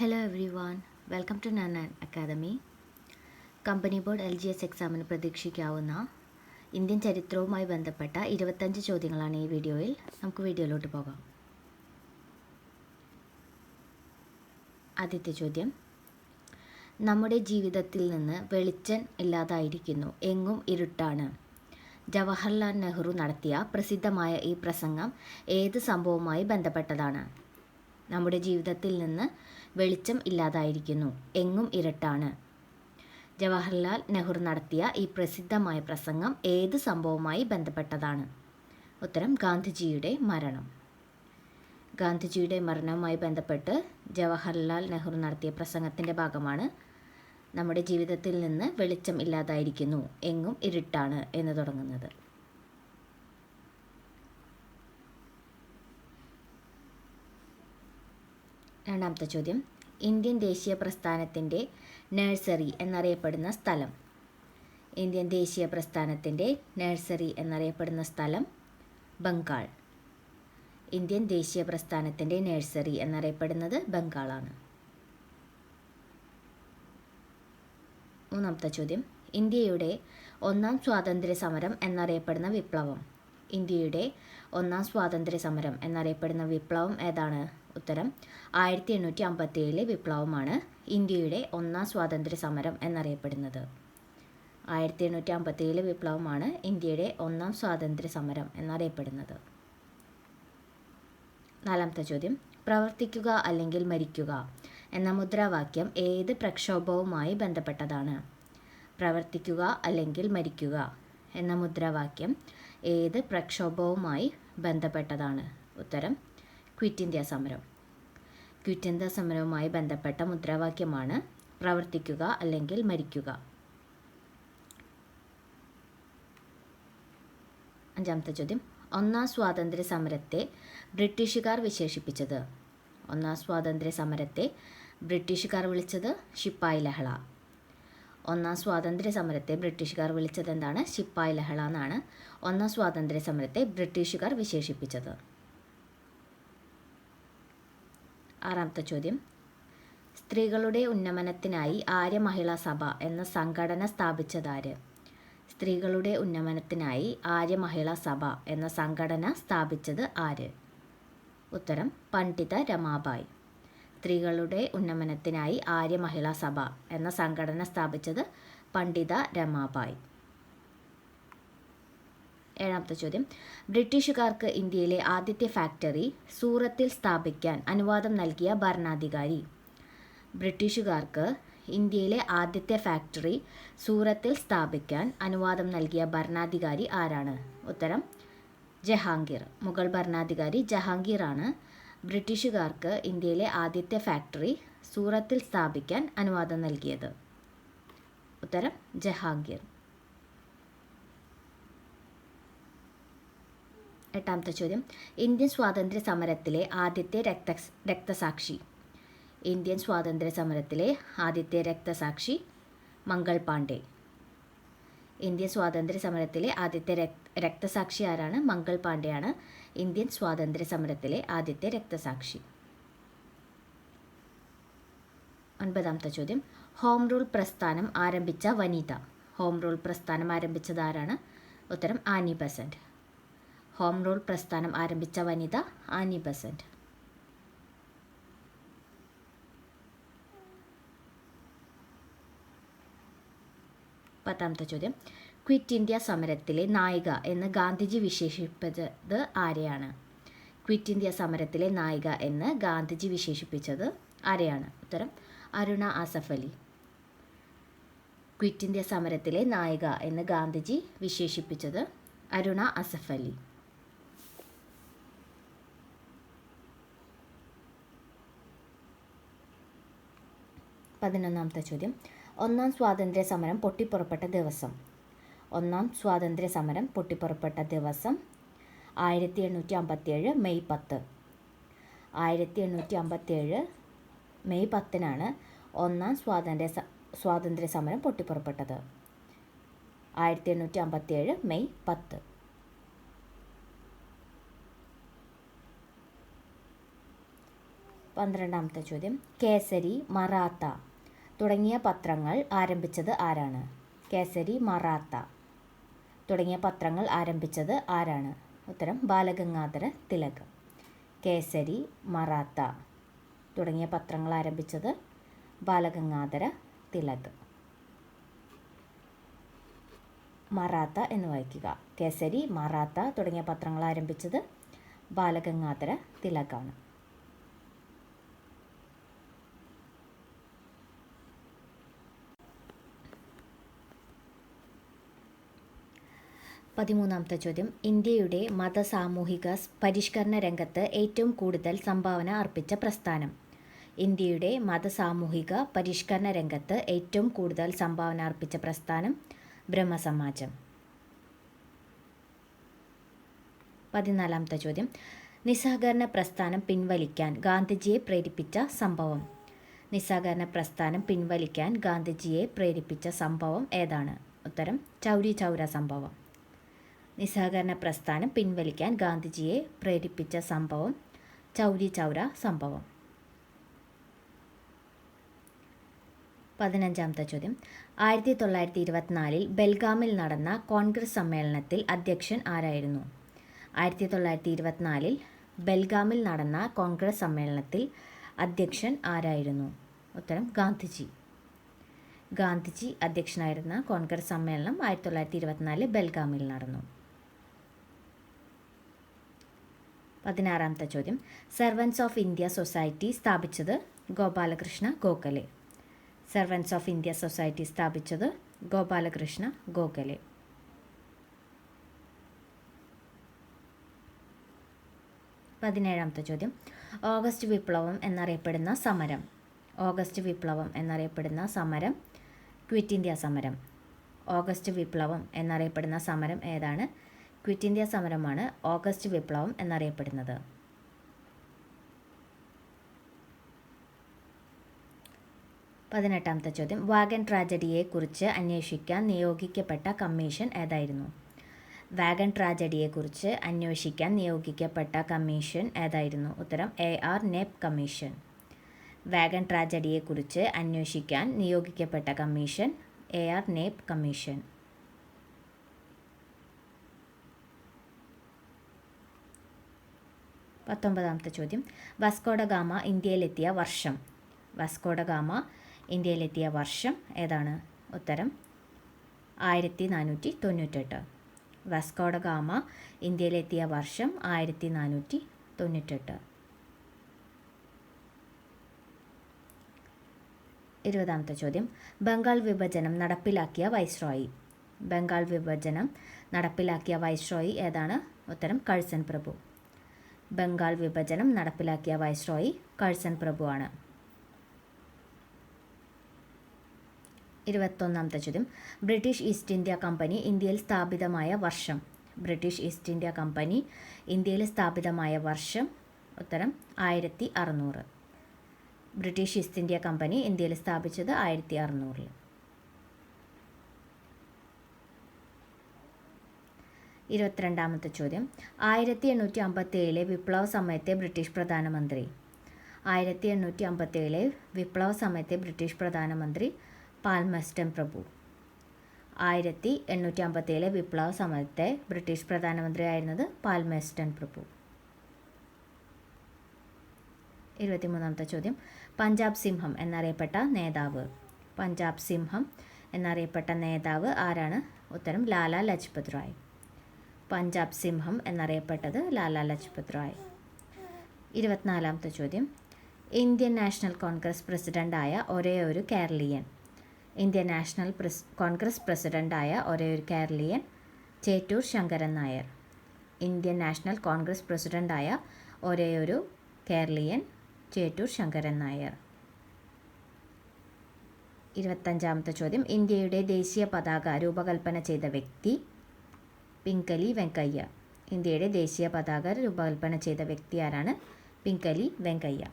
Hello everyone welcome to നന്നാൻ academy company board L G S എക്സാമിന് പ്രതീക്ഷിക്കാവുന്ന Indian ചരിത്രവുമായി ബന്ധപ്പെട്ട ഇരുപത്തഞ്ച് ചോദ്യങ്ങളാണ് ഈ വീഡിയോയിൽ. നമുക്ക് വീഡിയോയിലോട്ട് പോകാം. ആദ്യത്തെ ചോദ്യം. നമ്മുടെ ജീവിതത്തിൽ നിന്ന് വെളിച്ചം ഇല്ലാതായിരിക്കുന്നു എങ്ങും ഇരുട്ടാണ്. ജവഹർലാൽ നെഹ്റു നടത്തിയ പ്രസിദ്ധമായ ഈ പ്രസംഗം ഏത് സംഭവവുമായി ബന്ധപ്പെട്ടതാണ്? നമ്മുടെ ജീവിതത്തിൽ നിന്ന് വെളിച്ചം ഇല്ലാതായിരിക്കുന്നു. എങ്ങും ഇരുട്ടാണ്. ജവഹർലാൽ നെഹ്റു നടത്തിയ ഈ പ്രസിദ്ധമായ പ്രസംഗം ഏത് സംഭവവുമായി ബന്ധപ്പെട്ടതാണ്? ഉത്തരം ഗാന്ധിജിയുടെ മരണം. ഗാന്ധിജിയുടെ മരണവുമായി ബന്ധപ്പെട്ട് ജവഹർലാൽ നെഹ്റു നടത്തിയ പ്രസംഗത്തിന്റെ ഭാഗമാണ് നമ്മുടെ ജീവിതത്തിൽ നിന്ന് വെളിച്ചം ഇല്ലാതായിരിക്കുന്നു എങ്ങും ഇരുട്ടാണ് എന്ന് തുടങ്ങുന്നത്. രണ്ടാമത്തെ ചോദ്യം. ഇന്ത്യൻ ദേശീയ പ്രസ്ഥാനത്തിന്റെ നഴ്സറി എന്നറിയപ്പെടുന്ന സ്ഥലം. ഇന്ത്യൻ ദേശീയ പ്രസ്ഥാനത്തിന്റെ നഴ്സറി എന്നറിയപ്പെടുന്ന സ്ഥലം ബംഗാൾ. ഇന്ത്യൻ ദേശീയ പ്രസ്ഥാനത്തിന്റെ നഴ്സറി എന്നറിയപ്പെടുന്നത് ബംഗാളാണ്. മൂന്നാമത്തെ ചോദ്യം. ഇന്ത്യയുടെ ഒന്നാം സ്വാതന്ത്ര്യ സമരം എന്നറിയപ്പെടുന്ന വിപ്ലവം. ഇന്ത്യയുടെ ഒന്നാം സ്വാതന്ത്ര്യ സമരം എന്നറിയപ്പെടുന്ന വിപ്ലവം ഏതാണ്? ഉത്തരം ആയിരത്തി എണ്ണൂറ്റി അമ്പത്തി ഏഴിലെ വിപ്ലവമാണ് ഇന്ത്യയുടെ ഒന്നാം സ്വാതന്ത്ര്യ സമരം എന്നറിയപ്പെടുന്നത്. ആയിരത്തി എണ്ണൂറ്റി അമ്പത്തി ഏഴിലെ വിപ്ലവമാണ് ഇന്ത്യയുടെ ഒന്നാം സ്വാതന്ത്ര്യ സമരം എന്നറിയപ്പെടുന്നത്. നാലാമത്തെ ചോദ്യം പ്രവർത്തിക്കുക അല്ലെങ്കിൽ മരിക്കുക എന്ന മുദ്രാവാക്യം ഏത് പ്രക്ഷോഭവുമായി ബന്ധപ്പെട്ടതാണ്? പ്രവർത്തിക്കുക അല്ലെങ്കിൽ മരിക്കുക എന്ന മുദ്രാവാക്യം ഏത് പ്രക്ഷോഭവുമായി ബന്ധപ്പെട്ടതാണ്? ഉത്തരം ക്വിറ്റ് ഇന്ത്യ സമരം. ക്വിറ്റ് ഇന്ത്യ സമരവുമായി ബന്ധപ്പെട്ട മുദ്രാവാക്യമാണ് പ്രവർത്തിക്കുക അല്ലെങ്കിൽ മരിക്കുക. അഞ്ചാമത്തെ ചോദ്യം ഒന്നാം സ്വാതന്ത്ര്യ സമരത്തെ ബ്രിട്ടീഷുകാർ വിശേഷിപ്പിച്ചത്? ഒന്നാം സ്വാതന്ത്ര്യ സമരത്തെ ബ്രിട്ടീഷുകാർ വിളിച്ചത് ശിപ്പായി ലഹള. ഒന്നാം സ്വാതന്ത്ര്യ സമരത്തെ ബ്രിട്ടീഷുകാർ വിളിച്ചത് എന്താണ് ശിപ്പായ് ലഹള എന്നാണ്. ഒന്നാം സ്വാതന്ത്ര്യ സമരത്തെ ബ്രിട്ടീഷുകാർ വിശേഷിപ്പിച്ചത്. ആറാമത്തെ ചോദ്യം. സ്ത്രീകളുടെ ഉന്നമനത്തിനായി ആര്യ മഹിളാ സഭ എന്ന സംഘടന സ്ഥാപിച്ചതാര്? സ്ത്രീകളുടെ ഉന്നമനത്തിനായി ആര്യ മഹിളാ സഭ എന്ന സംഘടന സ്ഥാപിച്ചത് ആര്? ഉത്തരം പണ്ഡിത രമാബായി. സ്ത്രീകളുടെ ഉന്നമനത്തിനായി ആര്യ മഹിളാ സഭ എന്ന സംഘടന സ്ഥാപിച്ചത് പണ്ഡിത രമാബായ്. ഏഴാമത്തെ ചോദ്യം. ബ്രിട്ടീഷുകാർക്ക് ഇന്ത്യയിലെ ആദ്യത്തെ ഫാക്ടറി സൂറത്തിൽ സ്ഥാപിക്കാൻ അനുവാദം നൽകിയ ഭരണാധികാരി. ബ്രിട്ടീഷുകാർക്ക് ഇന്ത്യയിലെ ആദ്യത്തെ ഫാക്ടറി സൂറത്തിൽ സ്ഥാപിക്കാൻ അനുവാദം നൽകിയ ഭരണാധികാരി ആരാണ്? ഉത്തരം ജഹാംഗീർ. മുഗൾ ഭരണാധികാരി ജഹാംഗീറാണ്. ബ്രിട്ടീഷുകാർക്ക് ഇന്ത്യയിലെ ആദ്യത്തെ ഫാക്ടറി സൂറത്തിൽ സ്ഥാപിക്കാൻ അനുവാദം നൽകിയത്. ഉത്തരം ജഹാംഗീർ. എട്ടാമത്തെ ചോദ്യം. ഇന്ത്യൻ സ്വാതന്ത്ര്യ സമരത്തിലെ ആദ്യത്തെ രക്ത രക്തസാക്ഷി. ഇന്ത്യൻ സ്വാതന്ത്ര്യ സമരത്തിലെ ആദ്യത്തെ രക്തസാക്ഷി മംഗൾ പാണ്ഡെ. ഇന്ത്യൻ സ്വാതന്ത്ര്യ സമരത്തിലെ ആദ്യത്തെ രക്തസാക്ഷി ആരാണ്? മംഗൾ പാണ്ഡെയാണ്. ഇന്ത്യൻ സ്വാതന്ത്ര്യ സമരത്തിലെ ആദ്യത്തെ രക്തസാക്ഷി. ഒൻപതാമത്തെ ചോദ്യം. ഹോം റൂൾ പ്രസ്ഥാനം ആരംഭിച്ച വനിത. ഹോം റൂൾ പ്രസ്ഥാനം ആരംഭിച്ചത് ആരാണ്? ഉത്തരം ആനി ബസന്റ്. ഹോം റൂൾ പ്രസ്ഥാനം ആരംഭിച്ച വനിത ആനി ബസന്റ്. പത്താമത്തെ ചോദ്യം. ക്വിറ്റ് ഇന്ത്യ സമരത്തിലെ നായിക എന്ന് ഗാന്ധിജി വിശേഷിപ്പിച്ചത് ആരെയാണ്? ക്വിറ്റ് ഇന്ത്യ സമരത്തിലെ നായിക എന്ന് ഗാന്ധിജി വിശേഷിപ്പിച്ചത് ആരെയാണ്? ഉത്തരം അരുണ ആസഫ് അലി. ക്വിറ്റ് ഇന്ത്യ സമരത്തിലെ നായിക എന്ന് ഗാന്ധിജി വിശേഷിപ്പിച്ചത് അരുണ അസഫ് അലി. പതിനൊന്നാമത്തെ ചോദ്യം. ഒന്നാം സ്വാതന്ത്ര്യ സമരം പൊട്ടിപ്പുറപ്പെട്ട ദിവസം. ഒന്നാം സ്വാതന്ത്ര്യ സമരം പൊട്ടിപ്പുറപ്പെട്ട ദിവസം ആയിരത്തി എണ്ണൂറ്റി അമ്പത്തിയേഴ് മെയ് പത്ത്. ആയിരത്തി എണ്ണൂറ്റി അമ്പത്തിയേഴ് മെയ് പത്തിനാണ് ഒന്നാം സ്വാതന്ത്ര്യ സ്വാതന്ത്ര്യ സമരം പൊട്ടിപ്പുറപ്പെട്ടത്. ആയിരത്തി എണ്ണൂറ്റി അമ്പത്തിയേഴ് മെയ് പത്ത്. പന്ത്രണ്ടാമത്തെ ചോദ്യം. കേസരി മറാത്ത തുടങ്ങിയ പത്രങ്ങൾ ആരംഭിച്ചത് ആരാണ്? കേസരി മറാത്ത. തുടങ്ങിയ പത്രങ്ങൾ ആരംഭിച്ചത് ആരാണ്? ഉത്തരം ബാലഗംഗാധര തിലക്. കേസരി മറാത്ത. തുടങ്ങിയ പത്രങ്ങൾ ആരംഭിച്ചത് ബാലഗംഗാധര തിലക്. മറാത്ത എന്ന് വായിക്കുക. കേസരി മറാത്ത തുടങ്ങിയ പത്രങ്ങൾ ആരംഭിച്ചത് ബാലഗംഗാധര തിലകാണ്. പതിമൂന്നാമത്തെ ചോദ്യം. ഇന്ത്യയുടെ മത സാമൂഹിക പരിഷ്കരണ രംഗത്ത് ഏറ്റവും കൂടുതൽ സംഭാവന അർപ്പിച്ച പ്രസ്ഥാനം. ഇന്ത്യയുടെ മത സാമൂഹിക പരിഷ്കരണ രംഗത്ത് ഏറ്റവും കൂടുതൽ സംഭാവന അർപ്പിച്ച പ്രസ്ഥാനം ബ്രഹ്മസമാജം. പതിനാലാമത്തെ ചോദ്യം. നിസ്സഹകരണ പ്രസ്ഥാനം പിൻവലിക്കാൻ ഗാന്ധിജിയെ പ്രേരിപ്പിച്ച സംഭവം. നിസ്സഹകരണ പ്രസ്ഥാനം പിൻവലിക്കാൻ ഗാന്ധിജിയെ പ്രേരിപ്പിച്ച സംഭവം ഏതാണ്? ഉത്തരം ചൗരി ചൗര സംഭവം. നിസ്സഹകരണ പ്രസ്ഥാനം പിൻവലിക്കാൻ ഗാന്ധിജിയെ പ്രേരിപ്പിച്ച സംഭവം ചൗരി ചൗര സംഭവം. പതിനഞ്ചാമത്തെ ചോദ്യം. ആയിരത്തി തൊള്ളായിരത്തി ഇരുപത്തിനാലിൽ ബെൽഗാമിൽ നടന്ന കോൺഗ്രസ് സമ്മേളനത്തിൽ അധ്യക്ഷൻ ആരായിരുന്നു? ആയിരത്തി തൊള്ളായിരത്തി ഇരുപത്തിനാലിൽ ബെൽഗാമിൽ നടന്ന കോൺഗ്രസ് സമ്മേളനത്തിൽ അധ്യക്ഷൻ ആരായിരുന്നു? ഉത്തരം ഗാന്ധിജി. ഗാന്ധിജി അധ്യക്ഷനായിരുന്ന കോൺഗ്രസ് സമ്മേളനം ആയിരത്തി തൊള്ളായിരത്തി ഇരുപത്തിനാലിൽ ബെൽഗാമിൽ നടന്നു. പതിനാറാമത്തെ ചോദ്യം. സെർവൻസ് ഓഫ് ഇന്ത്യ സൊസൈറ്റി സ്ഥാപിച്ചത് Gopalakrishna Gokhale. Servants of India society സ്ഥാപിച്ചത് ഗോപാലകൃഷ്ണ ഗോഖലെ. പതിനേഴാമത്തെ ചോദ്യം. ഓഗസ്റ്റ് വിപ്ലവം എന്നറിയപ്പെടുന്ന സമരം. ഓഗസ്റ്റ് വിപ്ലവം എന്നറിയപ്പെടുന്ന സമരം. ക്വിറ്റ് ഇന്ത്യ സമരം. ഓഗസ്റ്റ് വിപ്ലവം എന്നറിയപ്പെടുന്ന സമരം ഏതാണ്? ക്വിറ്റ് ഇന്ത്യ സമരമാണ് ഓഗസ്റ്റ് വിപ്ലവം എന്നറിയപ്പെടുന്നത്. പതിനെട്ടാമത്തെ ചോദ്യം. വാഗൻ ട്രാജഡിയെക്കുറിച്ച് അന്വേഷിക്കാൻ നിയോഗിക്കപ്പെട്ട കമ്മീഷൻ ഏതായിരുന്നു? വാഗൻ ട്രാജഡിയെക്കുറിച്ച് അന്വേഷിക്കാൻ നിയോഗിക്കപ്പെട്ട കമ്മീഷൻ ഏതായിരുന്നു? ഉത്തരം A R Knapp commission. Wagon ട്രാജഡിയെക്കുറിച്ച് അന്വേഷിക്കാൻ നിയോഗിക്കപ്പെട്ട commission A R Knapp commission. പത്തൊമ്പതാമത്തെ ചോദ്യം. വാസ്കോഡ ഗാമ ഇന്ത്യയിലെത്തിയ വർഷം. വാസ്കോഡ ഗാമ ഇന്ത്യയിലെത്തിയ വർഷം ഏതാണ്? ഉത്തരം ആയിരത്തി നാനൂറ്റി തൊണ്ണൂറ്റെട്ട് വാസ്കോഡ ഗാമ ഇന്ത്യയിലെത്തിയ വർഷം ആയിരത്തി നാനൂറ്റി തൊണ്ണൂറ്റെട്ട് ഇരുപതാമത്തെ ചോദ്യം. ബംഗാൾ വിഭജനം നടപ്പിലാക്കിയ വൈസ്രോയി. ബംഗാൾ വിഭജനം നടപ്പിലാക്കിയ വൈസ്രോയി ഏതാണ്? ഉത്തരം കഴ്സൻ പ്രഭു. ബംഗാൾ വിഭജനം നടപ്പിലാക്കിയ വൈസ്രോയി കഴ്സൺ പ്രഭുവാണ്. ഇരുപത്തൊന്നാമത്തെ ചോദ്യം. ബ്രിട്ടീഷ് ഈസ്റ്റ് ഇന്ത്യ കമ്പനി ഇന്ത്യയിൽ സ്ഥാപിതമായ വർഷം. ബ്രിട്ടീഷ് ഈസ്റ്റ് ഇന്ത്യ കമ്പനി ഇന്ത്യയിൽ സ്ഥാപിതമായ വർഷം. ഉത്തരം ആയിരത്തി അറുന്നൂറ്. ബ്രിട്ടീഷ് ഈസ്റ്റ് ഇന്ത്യ കമ്പനി ഇന്ത്യയിൽ സ്ഥാപിച്ചത് ആയിരത്തി അറുന്നൂറിൽ. ഇരുപത്തിരണ്ടാമത്തെ ചോദ്യം. ആയിരത്തി എണ്ണൂറ്റി അമ്പത്തേഴിലെ വിപ്ലവ സമയത്തെ ബ്രിട്ടീഷ് പ്രധാനമന്ത്രി. ആയിരത്തി എണ്ണൂറ്റി അമ്പത്തേഴിലെ വിപ്ലവ സമയത്തെ ബ്രിട്ടീഷ് പ്രധാനമന്ത്രി പാൽമസ്റ്റൻ പ്രഭു. ആയിരത്തി എണ്ണൂറ്റി അമ്പത്തേഴിലെ വിപ്ലവ സമയത്തെ ബ്രിട്ടീഷ് പ്രധാനമന്ത്രിയായിരുന്നത് പാൽമസ്റ്റൻ പ്രഭു. ഇരുപത്തിമൂന്നാമത്തെ ചോദ്യം. പഞ്ചാബ് സിംഹം എന്നറിയപ്പെട്ട നേതാവ്. പഞ്ചാബ് സിംഹം എന്നറിയപ്പെട്ട നേതാവ് ആരാണ്? ഉത്തരം ലാല ലജ്പത് റായ്. പഞ്ചാബ് സിംഹം എന്നറിയപ്പെട്ടത് ലാലാ ലജ്പത് റായ്. ഇരുപത്തിനാലാമത്തെ ചോദ്യം. ഇന്ത്യൻ നാഷണൽ കോൺഗ്രസ് പ്രസിഡന്റായ ഒരേ ഒരു കേരളീയൻ. ഇന്ത്യൻ നാഷണൽ പ്രസ് കോൺഗ്രസ് പ്രസിഡന്റായ ഒരേ ഒരു കേരളീയൻ Chettur Sankaran Nair. Indian National Congress പ്രസിഡന്റായ ഒരേ ഒരു കേരളീയൻ ചേറ്റൂർ ശങ്കരൻ നായർ. ഇരുപത്തഞ്ചാമത്തെ ചോദ്യം. ഇന്ത്യയുടെ ദേശീയ പതാക രൂപകൽപ്പന ചെയ്ത വ്യക്തി പിങ്കലി വെങ്കയ്യ. ഇന്ത്യയുടെ ദേശീയ പതാക രൂപകൽപ്പന ചെയ്ത വ്യക്തി ആരാണ് പിങ്കലി വെങ്കയ്യ.